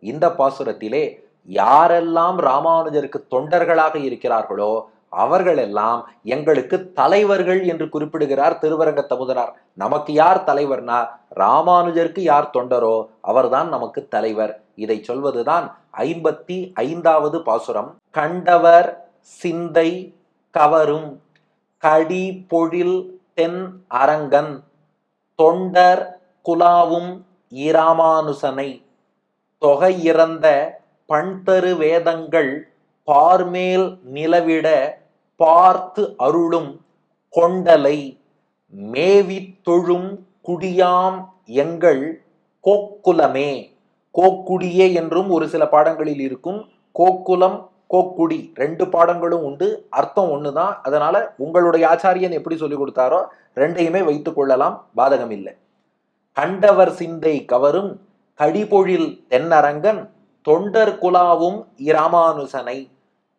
இந்த பாசுரத்திலே யாரெல்லாம் ராமானுஜருக்கு தொண்டர்களாக இருக்கிறார்களோ அவர்களெல்லாம் எங்களுக்கு தலைவர்கள் என்று குறிப்பிடுகிறார் திருவரங்க தமுதனார். நமக்கு யார் தலைவர்னா ராமானுஜருக்கு யார் தொண்டரோ அவர்தான் நமக்கு தலைவர். இதை சொல்வதுதான் ஐம்பத்தி ஐந்தாவது பாசுரம். கண்டவர் சிந்தை கவரும் கடி பொழில் தென் அரங்கன் தொண்டர் குலாவும் இராமானுசனை. தொகை இறந்த பண்தரு வேதங்கள் பார்மேல் நிலவிட பார்த்து அருளும் கொண்டலை. மேவித் தொழும் குடியாம் எங்கள் கோக்குலமே. கோக்குடியே என்றும் ஒரு சில பாடங்களில் இருக்கும். கோக்குலம் கோக்குடி ரெண்டு பாடங்களும் உண்டு. அர்த்தம் ஒன்று தான் அதனால உங்களுடைய ஆச்சாரியன் எப்படி சொல்லிக் கொடுத்தாரோ ரெண்டையுமே வைத்துக் கொள்ளலாம். பாதகம் இல்லை கண்டவர் சிந்தை கவரும் கடிபொழில் தென்னரங்கன் தொண்டர் குலாவும் இராமானுசனை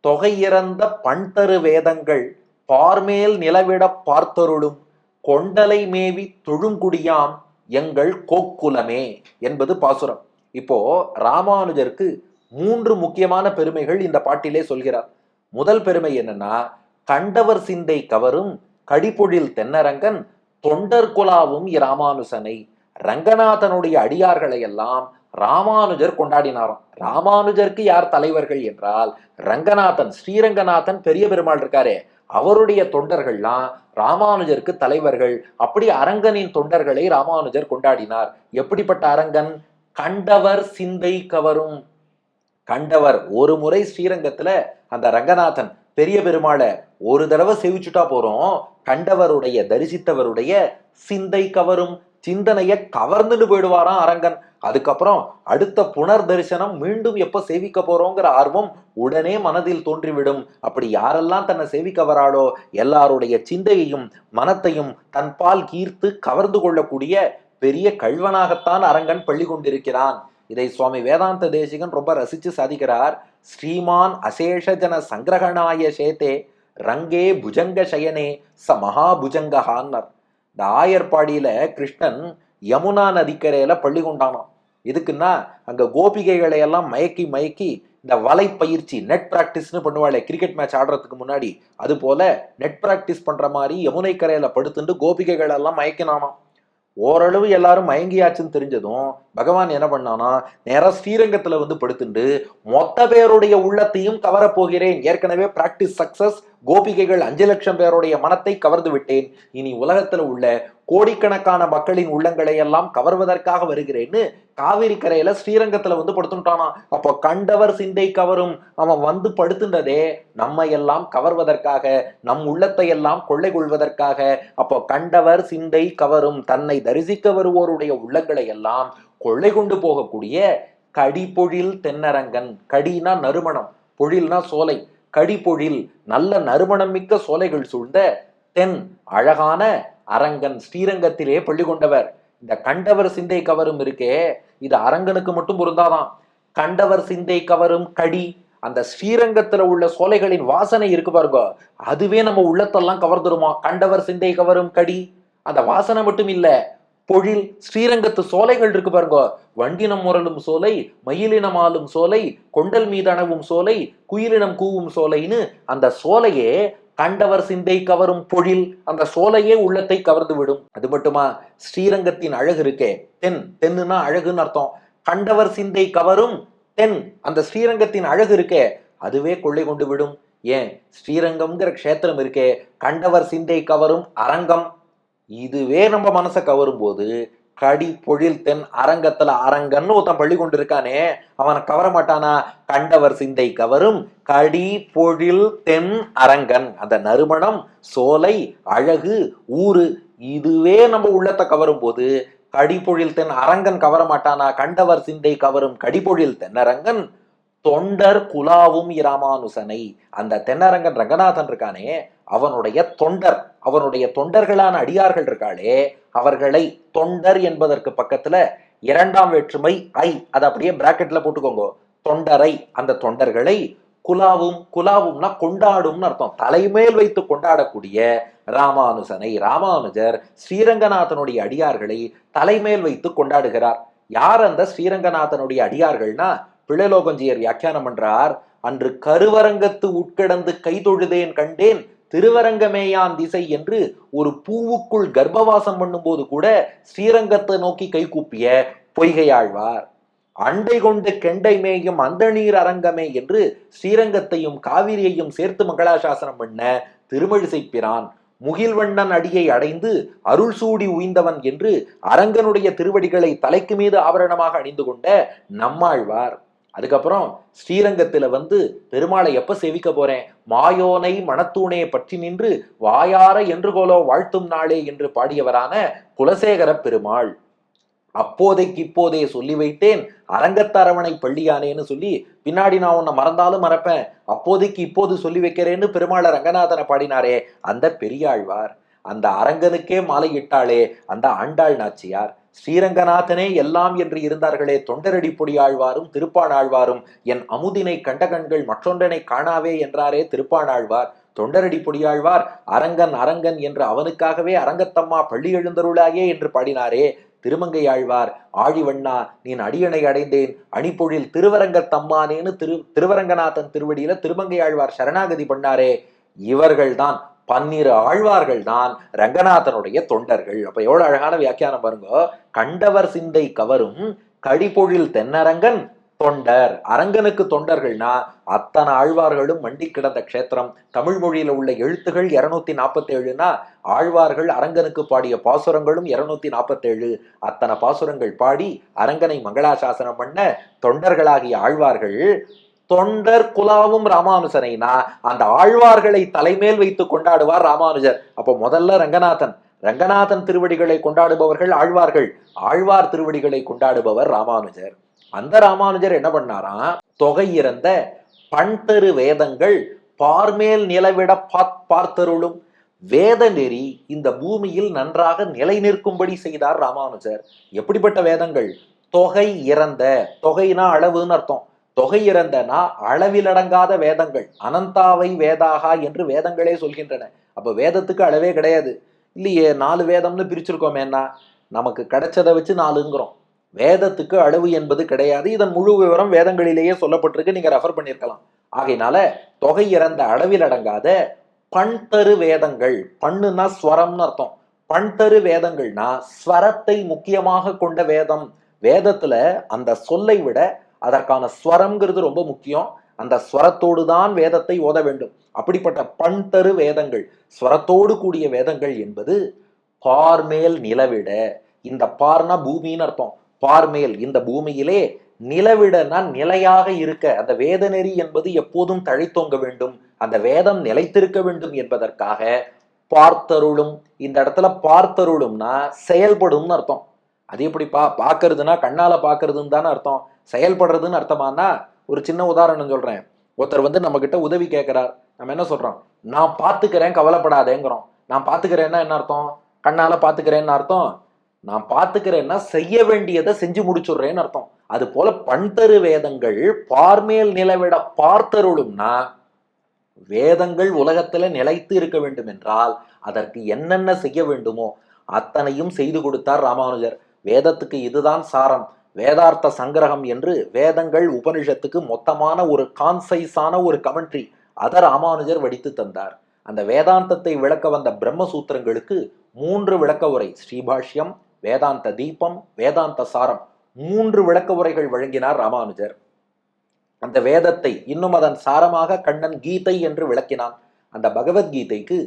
தொகையிறந்த பண்தரு வேதங்கள் பார்மேல் நிலவிடப் பார்த்தருளும் கொண்டலை மேவி தொழுங்குடியாம் எங்கள் கோக்குலமே என்பது பாசுரம். இப்போ ராமானுஜருக்கு மூன்று முக்கியமான பெருமைகள் இந்த பாட்டிலே சொல்கிறார். முதல் பெருமை என்னன்னா கண்டவர் சிந்தை கவரும் கடிபொழில் தென்னரங்கன் தொண்டர் குலாவும் இராமானுசனை ரங்கநாதனுடைய அடியார்களை எல்லாம் ராமானுஜர் கொண்டாடினாராம். ராமானுஜருக்கு யார் தலைவர்கள் என்றால் ரங்கநாதன் ஸ்ரீரங்கநாதன் பெரிய பெருமாள் இருக்காரே அவருடைய தொண்டர்கள்லாம் ராமானுஜருக்கு தலைவர்கள். அப்படி அரங்கனின் தொண்டர்களை ராமானுஜர் கொண்டாடினார். எப்படிப்பட்ட அரங்கன்? கண்டவர் சிந்தை கவரும். கண்டவர் ஒரு முறை ஸ்ரீரங்கத்துல அந்த ரங்கநாதன் பெரிய பெருமாளை ஒரு தடவை செவிச்சுட்டா போறோம். கண்டவருடைய தரிசித்தவருடைய சிந்தை கவரும். சிந்தனைய கவர்ந்துட்டு போயிடுவாராம் அரங்கன். அதுக்கப்புறம் அடுத்த புனர் தரிசனம் மீண்டும் எப்ப சேவிக்க போறோங்கிற ஆர்வம் உடனே மனதில் தோன்றிவிடும். அப்படி யாரெல்லாம் தன்னை சேவிக்க வராளோ எல்லாருடைய சிந்தையையும் மனத்தையும் தன்பால் கீர்த்து கவர்ந்து கொள்ளக்கூடிய பெரிய கல்வனாகத்தான் அரங்கன் பள்ளி கொண்டிருக்கிறான். இதை சுவாமி வேதாந்த தேசிகன் ரொம்ப ரசிச்சு சாதிக்கிறார். ஸ்ரீமான் அசேஷஜன சங்கிரகணாய சேதே ரங்கே புஜங்க சயனே ச மகாபுஜங்கஹான்னர் இந்த ஆயர்பாடியில கிருஷ்ணன் யமுனா நதிக்கரையில பள்ளி கொண்டானான். எதுக்குன்னா அங்க கோபிகைகளை எல்லாம் மயக்கி மயக்கி இந்த வலை பயிற்சி நெட் பிராக்டிஸ்னு பண்ணுவாளே கிரிக்கெட் மேட்ச் ஆடுறதுக்கு முன்னாடி அது போல நெட் ப்ராக்டிஸ் பண்ற மாதிரி யமுனை கரையில படுத்துட்டு கோபிகைகள் எல்லாம் மயக்கினானாம். ஓரளவு எல்லாரும் மயங்கியாச்சுன்னு தெரிஞ்சதும் பகவான் என்ன பண்ணானா நேராக ஸ்ரீரங்கத்துல வந்து படுத்துண்டு மொத்த பேருடைய உள்ளத்தையும் கவரப் போகிறேன். ஏற்கனவே பிராக்டிஸ் சக்சஸ் கோபிகைகள் அஞ்சு லட்சம் பேருடைய மனத்தை கவர்ந்து விட்டேன். இனி உலகத்தில் உள்ள கோடிக்கணக்கான மக்களின் உள்ளங்களை எல்லாம் கவர்வதற்காக வருகிறேன்னு காவிரி கரையில ஸ்ரீரங்கத்துல வந்து படுத்துட்டானா. அப்போ கண்டவர் சிந்தை கவரும் அவன் வந்து படுத்துட்டதே நம்ம எல்லாம் கவர்வதற்காக நம் உள்ளத்தை எல்லாம் கொள்ளை கொள்வதற்காக. அப்போ கண்டவர் சிந்தை கவரும் தன்னை தரிசிக்க வருவோருடைய உள்ளங்களை எல்லாம் கொள்ளை கொண்டு போகக்கூடிய கடிபொழில் தென்னரங்கன் கடினா நறுமணம் பொழில்னா சோலை கடிபொழில் நல்ல நறுமணம் மிக்க சோலைகள் சூழ்ந்த தென் அழகான அரங்கன் ஸ்ரீரங்கத்திலே பள்ளி கொண்டவர். இந்த கண்டவர் சிந்தை கவரும் இருக்கே. இது அரங்கனுக்கு மட்டும் பொருந்தாதான் கண்டவர் சிந்தை கவரும் கடி. அந்த ஸ்ரீரங்கத்துல உள்ள சோலைகளின் வாசனை இருக்கு பாருங்க. அதுவே நம்ம உள்ளத்தெல்லாம் கவர்ந்துருமா? கண்டவர் சிந்தை கவரும் கடி. அந்த வாசனை மட்டும் இல்லை. பொழில் ஸ்ரீரங்கத்து சோலைகள் இருக்கு பாருங்க. வண்டினம் முரலும் சோலை மயிலினம் ஆளும் சோலை கொண்டல் மீதனவும் சோலை குயிலினம் கூவும் சோலைன்னு அந்த சோலையே கண்டவர் சிந்தை கவரும் பொழில் அந்த சோலையே உள்ளத்தை கவர்ந்து விடும். அது மட்டுமா? ஸ்ரீரங்கத்தின் அழகு இருக்கே. தென் தென்னுனா அழகுன்னு அர்த்தம். கண்டவர் சிந்தை கவரும் தென் அந்த ஸ்ரீரங்கத்தின் அழகு இருக்கே. அதுவே கொள்ளை கொண்டு விடும். ஏன்? ஸ்ரீரங்கம்ங்கிற க்ஷேத்திரம் இருக்கே. கண்டவர் சிந்தை கவரும் அரங்கம். இதுவே நம்ம மனசை கவரும் போது கடி பொழில் தென் அரங்கத்துல அரங்கன்னு ஒருத்தன் பள்ளி கொண்டு இருக்கானே அவனை கவர மாட்டானா? கண்டவர் சிந்தை கவரும் கடி பொழில் தென் அரங்கன். அந்த நறுமணம் சோலை அழகு ஊரு இதுவே நம்ம உள்ளத்தை கவரும் போது கடிபொழில் தென் அரங்கன் கவர மாட்டானா? கண்டவர் சிந்தை கவரும் கடிபொழில் தென்னரங்கன் தொண்டர் குலாவும் இராமானுசனை. அந்த தென்னரங்கன் ரங்கநாதன் இருக்கானே அவனுடைய தொண்டர். அவனுடைய தொண்டர்களான அடியார்கள் இருக்காளே அவர்களை தொண்டர் என்பதற்கு பக்கத்துல இரண்டாம் வேற்றுமை ஐ அதை அப்படியே பிராக்கெட்ல போட்டுக்கோங்க. தொண்டரை அந்த தொண்டர்களை குலாவும் குலாவும்னா கொண்டாடும்னு அர்த்தம். தலைமேல் வைத்து கொண்டாடக்கூடிய ராமானுசனை ராமானுஜர் ஸ்ரீரங்கநாதனுடைய அடியார்களை தலைமேல் வைத்து கொண்டாடுகிறார். யார் அந்த ஸ்ரீரங்கநாதனுடைய அடியார்கள்னா? பிள்ளைலோகஞ்சியர் வியாக்கியானம் பண்றார். அன்று கருவரங்கத்து உட்கிடந்து கைதொழுதேன் கண்டேன் திருவரங்கமேயான் திசை என்று ஒரு பூவுக்குள் கர்ப்பவாசம் பண்ணும்போது கூட ஸ்ரீரங்கத்தை நோக்கி கைகூப்பிய பொய்கையாழ்வார். அண்டை கொண்டு கெண்டை மேயும் அந்த நீர் அரங்கமே என்று ஸ்ரீரங்கத்தையும் காவிரியையும் சேர்த்து மங்களாசாசனம் பண்ண திருமழிசை பிரான் முகில்வண்ணன் அடியை அடைந்து அருள் சூடி உய்ந்தவன் என்று அரங்கனுடைய திருவடிகளை தலைக்கு மீது ஆபரணமாக அணிந்து கொண்ட நம்மாழ்வார். அதுக்கப்புறம் ஸ்ரீரங்கத்தில் வந்து பெருமாளை எப்போ சேவிக்க போகிறேன் மாயோனை மணத்தூணே பற்றி நின்று வாயார என்று கோலோ வாழ்த்தும் நாளே என்று பாடியவரான குலசேகர பெருமாள். அப்போதைக்கு இப்போதே சொல்லி வைத்தேன் அரங்கத்தரவணை பள்ளியானேன்னு சொல்லி பின்னாடி நான் உன்னை மறந்தாலும் மறப்பேன் அப்போதைக்கு இப்போது சொல்லி வைக்கிறேன்னு பெருமாளை ரங்கநாதனை பாடினாரே அந்த பெரியாழ்வார். அந்த அரங்கனுக்கே மாலையிட்டாளே அந்த ஆண்டாள் நாச்சியார். ஸ்ரீரங்கநாதனே எல்லாம் என்று இருந்தார்களே தொண்டரடி பொடியாழ்வாரும் திருப்பாணாழ்வாரும் என் அமுதினை கண்ட கண்கள் மற்றொன்றனை காணாவே என்றாரே திருப்பாணாழ்வார் தொண்டரடி பொடியாழ்வார் அரங்கன் அரங்கன் என்று அவனுக்காகவே அரங்கத்தம்மா பள்ளி எழுந்தருளாயே என்று பாடினாரே திருமங்கையாழ்வார் ஆழிவண்ணா நீன் அடியணை அடைந்தேன் அணிப்பொழில் திருவரங்கத்தம்மானேன்னு திரு திருவரங்கநாதன் திருவடியில திருமங்கையாழ்வார் சரணாகதி பண்ணாரே. இவர்கள்தான் பன்னிரு ஆழ்வார்கள் தான் ரங்கநாதனுடைய தொண்டர்கள். அப்ப எவ்வளவு அழகான வியாக்கியானம் பாருங்க. கண்டவர் சிந்தை கவரும் கடிபொழில் தென்னரங்கன் தொண்டர். அரங்கனுக்கு தொண்டர்கள்னா அத்தனை ஆழ்வார்களும் மண்டி கிடந்த க்ஷேத்திரம். தமிழ் மொழியில உள்ள எழுத்துகள் இருநூத்தி நாற்பத்தி ஏழுனா ஆழ்வார்கள் அரங்கனுக்கு பாடிய பாசுரங்களும் இருநூத்தி நாற்பத்தேழு அத்தனை பாசுரங்கள் பாடி அரங்கனை மங்களாசாசனம் பண்ண தொண்டர்களாகிய ஆழ்வார்கள் தொண்டர் குலாவும் ராமானுஜனைனா அந்த ஆழ்வார்களை தலைமேல் வைத்து கொண்டாடுவார் ராமானுஜர். அப்போ முதல்ல ரங்கநாதன். ரங்கநாதன் திருவடிகளை கொண்டாடுபவர்கள் ஆழ்வார்கள். ஆழ்வார் திருவடிகளை கொண்டாடுபவர் ராமானுஜர். அந்த ராமானுஜர் என்ன பண்ணாராம் தொகை இறந்த பண்தரு வேதங்கள் பார்மேல் நிலவிட பார்த்தருளும். வேத நெறி இந்த பூமியில் நன்றாக நிலை நிற்கும்படி செய்தார் ராமானுஜர். எப்படிப்பட்ட வேதங்கள்? தொகை இறந்த தொகைனா அளவுன்னு அர்த்தம். தொகை இறந்தனா அளவிலடங்காத வேதங்கள். அனந்தாவை வேதாகா என்று வேதங்களே சொல்கின்றன. அப்போ வேதத்துக்கு அளவே கிடையாது. இல்லையே நாலு வேதம்னு பிரிச்சிருக்கோமேன்னா நமக்கு கிடைச்சதை வச்சு நாலுங்கிறோம். வேதத்துக்கு அளவு என்பது கிடையாது. இதன் முழு விவரம் வேதங்களிலேயே சொல்லப்பட்டிருக்கு. நீங்க ரெஃபர் பண்ணியிருக்கலாம். ஆகையினால தொகை இறந்த அளவில் அடங்காத பண்தரு வேதங்கள். பண்ணுனா ஸ்வரம்னு அர்த்தம். பண்தரு வேதங்கள்னா ஸ்வரத்தை முக்கியமாக கொண்ட வேதம். வேதத்துல அந்த சொல்லை விட அதற்கான ஸ்வரம்ங்கிறது ரொம்ப முக்கியம். அந்த ஸ்வரத்தோடு தான் வேதத்தை ஓத வேண்டும். அப்படிப்பட்ட பண்தரு வேதங்கள் ஸ்வரத்தோடு கூடிய வேதங்கள் என்பது பார்மேல் நிலவிட இந்த பார்னா பூமின்னு அர்த்தம். பார்மேல் இந்த பூமியிலே நிலவிடனா நிலையாக இருக்க அந்த வேத நெறி என்பது எப்போதும் தழைத்தோங்க வேண்டும். அந்த வேதம் நிலைத்திருக்க வேண்டும் என்பதற்காக பார்த்தருளும் இந்த இடத்துல பார்த்தருளும்னா செயல்படும்னு அர்த்தம். அது எப்படிப்பா? பார்க்கறதுனா கண்ணால பார்க்கறதுன்னு தானே அர்த்தம். செயல்படுறதுன்னு அர்த்தமானா ஒரு சின்ன உதாரணம் சொல்கிறேன் ஒருத்தர் வந்து நம்மக்கிட்ட உதவி கேட்குறார். நம்ம என்ன சொல்கிறோம் நான் பார்த்துக்கிறேன் கவலைப்படாதேங்கிறோம். நான் பார்த்துக்கிறேன்னா என்ன அர்த்தம்? கண்ணால் பார்த்துக்கிறேன்னு அர்த்தம்? நான் பார்த்துக்கிறேன்னா செய்ய வேண்டியதை செஞ்சு முடிச்சுடுறேன்னு அர்த்தம். அது போல பண்தரு வேதங்கள் பார்மேல் நிலவிட பார்த்தருளும்னா வேதங்கள் உலகத்துல நிலைத்து இருக்க வேண்டும் என்றால் அதற்கு என்னென்ன செய்ய வேண்டுமோ அத்தனையும் செய்து கொடுத்தார் ராமானுஜர். வேதத்துக்கு இதுதான் சாரம். வேதார்த்த சங்கிரகம் என்று வேதங்கள் உபனிஷத்துக்கு மொத்தமான ஒரு கான்சைஸான ஒரு கமெண்ட்ரி அதை ராமானுஜர் வடித்து தந்தார். அந்த வேதாந்தத்தை விளக்க வந்த பிரம்மசூத்திரங்களுக்கு மூன்று விளக்க உரை ஸ்ரீபாஷ்யம் வேதாந்த தீபம் வேதாந்த சாரம் மூன்று விளக்க உரைகள் வழங்கினார் ராமானுஜர். அந்த வேதத்தை இன்னும் அதன் சாரமாக கண்ணன் கீதை என்று விளக்கினான். அந்த பகவத்கீதைக்கு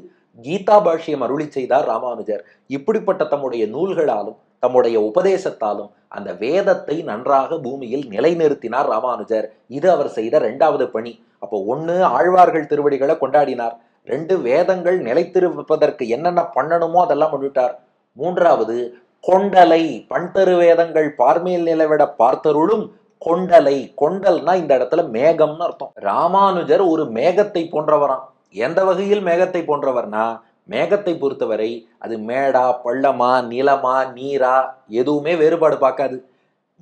கீதா பாஷ்யம் அருளி செய்தார் ராமானுஜர். இப்படிப்பட்ட தம்முடைய நூல்களாலும் தம்முடைய உபதேசத்தாலும் அந்த வேதத்தை நன்றாக பூமியில் நிலைநிறுத்தினார் ராமானுஜர். இது அவர் செய்த ரெண்டாவது பணி. அப்போ ஒன்று ஆழ்வார்கள் திருவடிகளை கொண்டாடினார். ரெண்டு வேதங்கள் நிலைத்திருப்பதற்கு என்னென்ன பண்ணணுமோ அதெல்லாம் பண்ணிவிட்டார். மூன்றாவது கொண்டலை பண்தரு வேதங்கள் பார்மையில் நிலவிட பார்த்தருளும் கொண்டலை. கொண்டல்னா இந்த இடத்துல மேகம்னு அர்த்தம். ராமானுஜர் ஒரு மேகத்தை போன்றவராம். எந்த வகையில் மேகத்தை போன்றவர்னா மேகத்தை பொறுத்தவரை அது மேடா பள்ளமா நிலமா நீரா எதுவுமே வேறுபாடு பார்க்காது.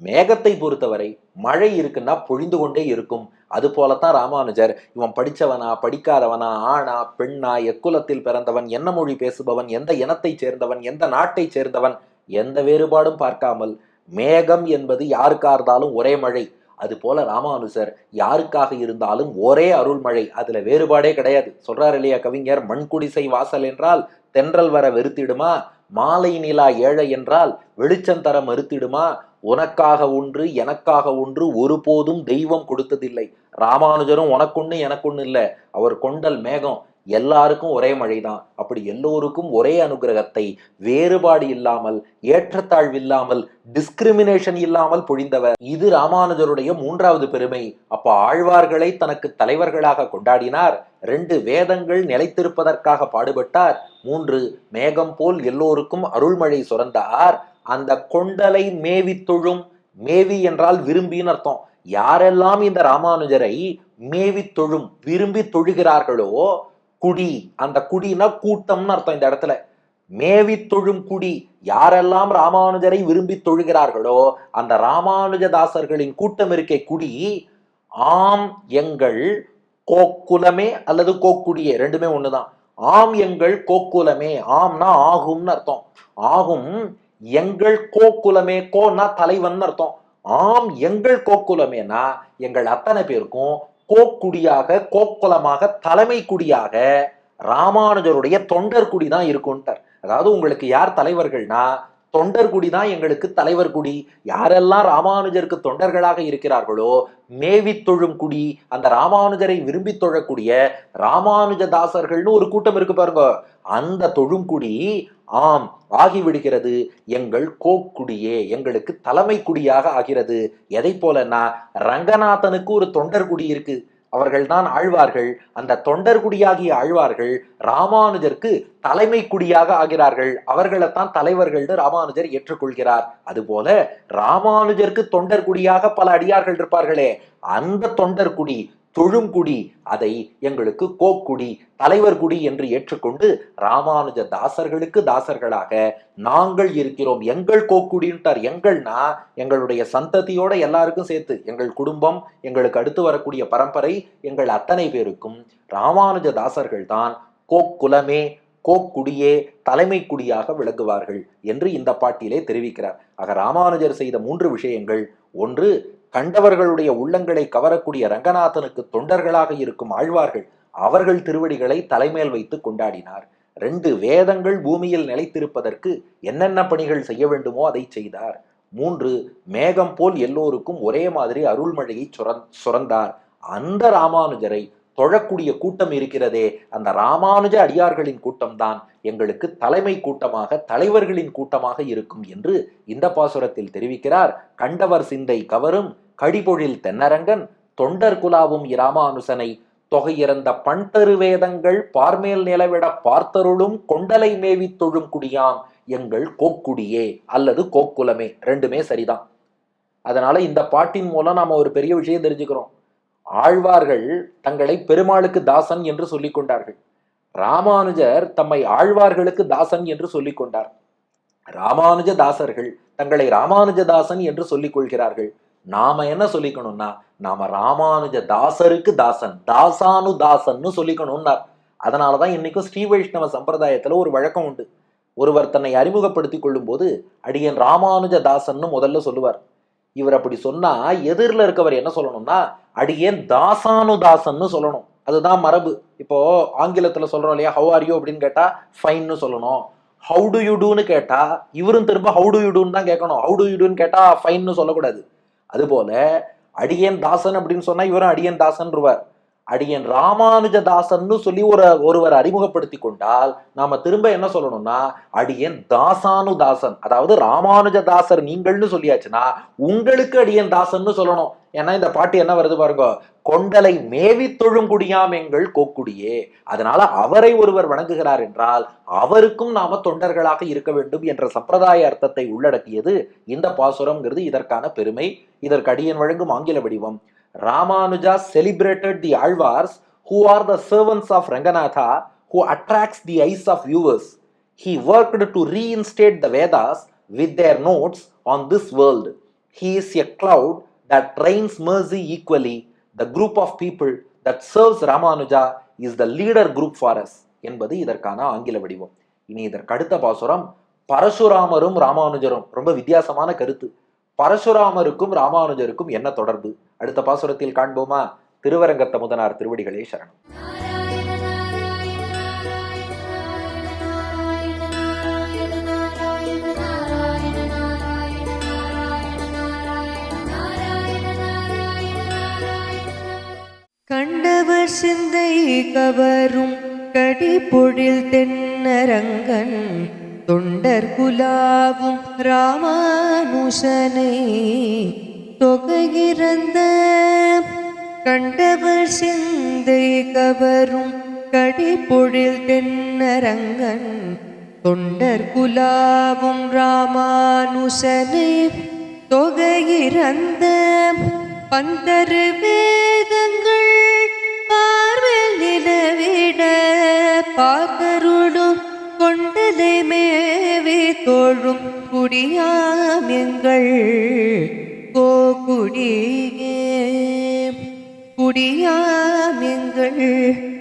மேகத்தை பொறுத்தவரை மழை இருக்குன்னா பொழிந்து கொண்டே இருக்கும். அது போலத்தான் ராமானுஜர் இவன் படித்தவனா படிக்காதவனா ஆணா பெண்ணா எக்குலத்தில் பிறந்தவன் என்ன மொழி பேசுபவன் எந்த இனத்தைச் சேர்ந்தவன் எந்த நாட்டைச் சேர்ந்தவன்? எந்த வேறுபாடும் பார்க்காமல் மேகம் என்பது யாருக்கா இருந்தாலும் ஒரே மழை. அது போல ராமானுஜர் யாருக்காக இருந்தாலும் ஒரே அருள்மழை அதுல வேறுபாடே கிடையாது. சொல்றாரு இல்லையா கவிஞர் மண்குடிசை வாசல் என்றால் தென்றல் வர வெறுத்திடுமா? மாலை நிலா ஏழை என்றால் வெளிச்சம் தர மறுத்திடுமா? உனக்காக ஒன்று எனக்காக ஒன்று ஒருபோதும் தெய்வம் கொடுத்ததில்லை. ராமானுஜரும் உனக்கொன்னு எனக்கொன்னு இல்லை. அவர் கொண்டல் மேகம் எல்லாருக்கும் ஒரே மழைதான். அப்படி எல்லோருக்கும் ஒரே அனுகிரகத்தை வேறுபாடு இல்லாமல் ஏற்றத்தாழ்வு இல்லாமல் டிஸ்கிரிமினேஷன் இல்லாமல் பொழிந்தவர் இது ராமானுஜருடைய மூன்றாவது பெருமை. அப்ப ஆழ்வார்களை தனக்கு தலைவர்களாக கொண்டாடினார். ரெண்டு வேதங்கள் நிலைத்திருப்பதற்காக பாடுபட்டார். மூன்று மேகம் போல் எல்லோருக்கும் அருள்மழை சுரந்தார். அந்த கொண்டலை மேவி தொழும் மேவி என்றால் விரும்பின்னு அர்த்தம். யாரெல்லாம் இந்த ராமானுஜரை மேவி தொழும் விரும்பி தொழுகிறார்களோ குடி. அந்த குடினா கூட்டம்னு அர்த்தம் இந்த இடத்துல. மேவி தொழும் குடி. யாரெல்லாம் ராமானுஜரை விரும்பி தொழுகிறார்களோ அந்த ராமானுஜதாசர்களின் கூட்டம் இருக்கை குடி. ஆம் எங்கள் கோக்குலமே அல்லது கோக்குடியே ரெண்டுமே ஒண்ணுதான். ஆம் எங்கள் கோக்குலமே ஆம்னா ஆகும்னு அர்த்தம். ஆகும் எங்கள் கோக்குலமே கோன்னா தலைவன் அர்த்தம். ஆம் எங்கள் கோக்குலமேனா எங்கள் அத்தனை பேருக்கும் கோக்குடியாக கோக்குலமாக தலைமை குடியாக ராமானுஜருடைய தொண்டர் குடி தான் இருக்கும்ட்டார். அதாவது உங்களுக்கு யார் தலைவர்கள்னா தொண்டர் குடி தான் எங்களுக்கு தலைவர் குடி. யாரெல்லாம் ராமானுஜருக்கு தொண்டர்களாக இருக்கிறார்களோ மேவி தொழும் குடி அந்த ராமானுஜரை விரும்பி தொழக்கூடிய ராமானுஜதாசர்கள்னு ஒரு கூட்டம் இருக்கு பாருங்க. அந்த தொழும் குடி ஆம் ஆகிவிடுகிறது. எங்கள் கோக்குடியே எங்களுக்கு தலைமை குடியாக ஆகிறது. எதை போலன்னா ரங்கநாதனுக்கு ஒரு தொண்டர் குடி இருக்கு. அவர்கள்தான் ஆழ்வார்கள். அந்த தொண்டர்குடியாகிய ஆழ்வார்கள் ராமானுஜருக்கு தலைமை குடியாக ஆகிறார்கள். அவர்களைத்தான் தலைவர்கள்னு ராமானுஜர் ஏற்றுக்கொள்கிறார். அதுபோல ராமானுஜருக்கு தொண்டர்குடியாக பல அடியார்கள் இருப்பார்களே. அந்த தொண்டர்குடி தொழுங்குடி அதை எங்களுக்கு கோக்குடி தலைவர் குடி என்று ஏற்றுக்கொண்டு ராமானுஜ தாசர்களுக்கு தாசர்களாக நாங்கள் இருக்கிறோம். எங்கள் கோக்குடின்ட்டார். எங்கள்னா எங்களுடைய சந்ததியோட எல்லாருக்கும் சேர்த்து எங்கள் குடும்பம் எங்களுக்கு அடுத்து வரக்கூடிய பரம்பரை எங்கள் அத்தனை பேருக்கும் ராமானுஜ தாசர்கள் தான் கோக்குலமே கோக்குடியே தலைமை குடியாக விளங்குவார்கள் என்று இந்த பாட்டிலே தெரிவிக்கிறார். ஆக ராமானுஜர் செய்த மூன்று விஷயங்கள். ஒன்று கண்டவர்களுடைய உள்ளங்களை கவரக்கூடிய ரங்கநாதனுக்கு தொண்டர்களாக இருக்கும் ஆழ்வார்கள் அவர்கள் திருவடிகளை தலைமேல் வைத்து கொண்டாடினார். ரெண்டு வேதங்கள் பூமியில் நிலைத்திருப்பதற்கு என்னென்ன பணிகள் செய்ய வேண்டுமோ அதை செய்தார். மூன்று மேகம் போல் எல்லோருக்கும் ஒரே மாதிரி அருள்மழையை சுரந் சுரந்தார் அந்த ராமானுஜரை தொழக்கூடிய கூட்டம் இருக்கிறதே அந்த ராமானுஜ அடியார்களின் கூட்டம்தான் எங்களுக்கு தலைமை கூட்டமாக தலைவர்களின் கூட்டமாக இருக்கும் என்று இந்த பாசுரத்தில் தெரிவிக்கிறார். கண்டவர் சிந்தை கவரும் கடிபொழில் தென்னரங்கன் தொண்டர் குலாவும் இராமானுசனை தொகையிறந்த பண்தரு வேதங்கள் பார்மேல் நிலவிட பார்த்தருளும் கொண்டலை மேவி தொழும் குடியாம் எங்கள் கோக்குடியே அல்லது கோக்குலமே ரெண்டுமே சரிதான். அதனால இந்த பாட்டின் மூலம் நாம ஒரு பெரிய விஷயம் தெரிஞ்சுக்கிறோம். ஆழ்வார்கள் தங்களை பெருமாளுக்கு தாசன் என்று சொல்லிக் கொண்டார்கள். ராமானுஜர் தம்மை ஆழ்வார்களுக்கு தாசன் என்று சொல்லிக் கொண்டார். ராமானுஜ தாசர்கள் தங்களை ராமானுஜதாசன் என்று சொல்லிக் கொள்கிறார்கள். நாம என்ன சொல்லிக்கணும்னா நாம ராமானுஜ தாசருக்கு தாசன் தாசானு தாசன்னு சொல்லிக்கணும்னார். அதனாலதான் இன்னைக்கும் ஸ்ரீ வைஷ்ணவ சம்பிரதாயத்துல ஒரு வழக்கம் உண்டு. ஒருவர் தன்னை அறிமுகப்படுத்தி கொள்ளும் போது அடியன் ராமானுஜ தாசன்னு முதல்ல சொல்லுவார். இவர் அப்படி சொன்னா எதிரில் இருக்கவர் என்ன சொல்லணும்னா அடியேன் தாசானுதாசன்னு சொல்லணும். அதுதான் மரபு. இப்போ ஆங்கிலத்துல சொல்றோம் இல்லையா ஹவ் ஆர் யூ அப்படின்னு கேட்டா ஃபைன்னு சொல்லணும். ஹவு டு யூ டூன்னு கேட்டா இவரும் திரும்ப ஹவு டு யூ டூன்னு தான் கேட்கணும். ஹவு டு யூ டூன்னு கேட்டா ஃபைன்னு சொல்லக்கூடாது. அதுபோல அடியன் தாசன் அப்படின்னு சொன்னா இவரும் அடியன் தாசன்ருவார் அடியன் ராமானுஜ தாசன்னு சொல்லி ஒரு ஒருவர் அறிமுகப்படுத்தி கொண்டால் நாம திரும்ப என்ன சொல்லணும்னா அடியன் தாசானு தாசன் அதாவது ராமானுஜ தாசர் நீங்கள்னு சொல்லியாச்சுன்னா உங்களுக்கு அடியன் தாசன்னு சொல்லணும். ஏன்னா இந்த பாட்டு என்ன வருது பாருங்க? கொண்டலை மேவி தொழும் குடியாம் எங்கள் கோக்குடியே. அதனால அவரை ஒருவர் வணங்குகிறார் என்றால் அவருக்கும் நாம தொண்டர்களாக இருக்க வேண்டும் என்ற சம்பிரதாய அர்த்தத்தை உள்ளடக்கியது இந்த பாசுரம்ங்கிறது இதற்கான பெருமை. இதற்கு அடியன் வழங்கும் ஆங்கில வடிவம். Ramanuja celebrated the Alvars who are the servants of Ranganatha who attracts the eyes of viewers he worked to reinstate the Vedas with their notes on this world he is a cloud that trains mercy equally. The group of people that serves Ramanuja is the leader group for us. என்பது இதற்கான ஆங்கில வடிவம் இனி இதற்கு அடுத்த பாசுரம் பரசுராமரும் ராமானுஜரும் ரொம்ப வித்தியாசமான கருத்து பரசுராமருக்கும் ராமானுஜருக்கும் என்ன தொடர்பு அடுத்த பாசுரத்தில் காண்போமா திருவரங்கத்த முதனார் திருவடிகளே சரணம் சிந்தை கவரும் கடிபொழில் தென்னரங்கன் தொண்டர் குலாவும் ராமானுஷனை தொகையிறந்த கண்டவர் சிந்தை கவரும் கடிபொழில் தென்னரங்கன் தொண்டர் குலாவும் ராமானுஷனை தொகையிறந்த பந்தருவே பார்க்கருளும் கொண்டலை மேவி தோழும் குடியாம் எங்கள் கோகுடியே. குடியாம் எங்கள் கோகுடியே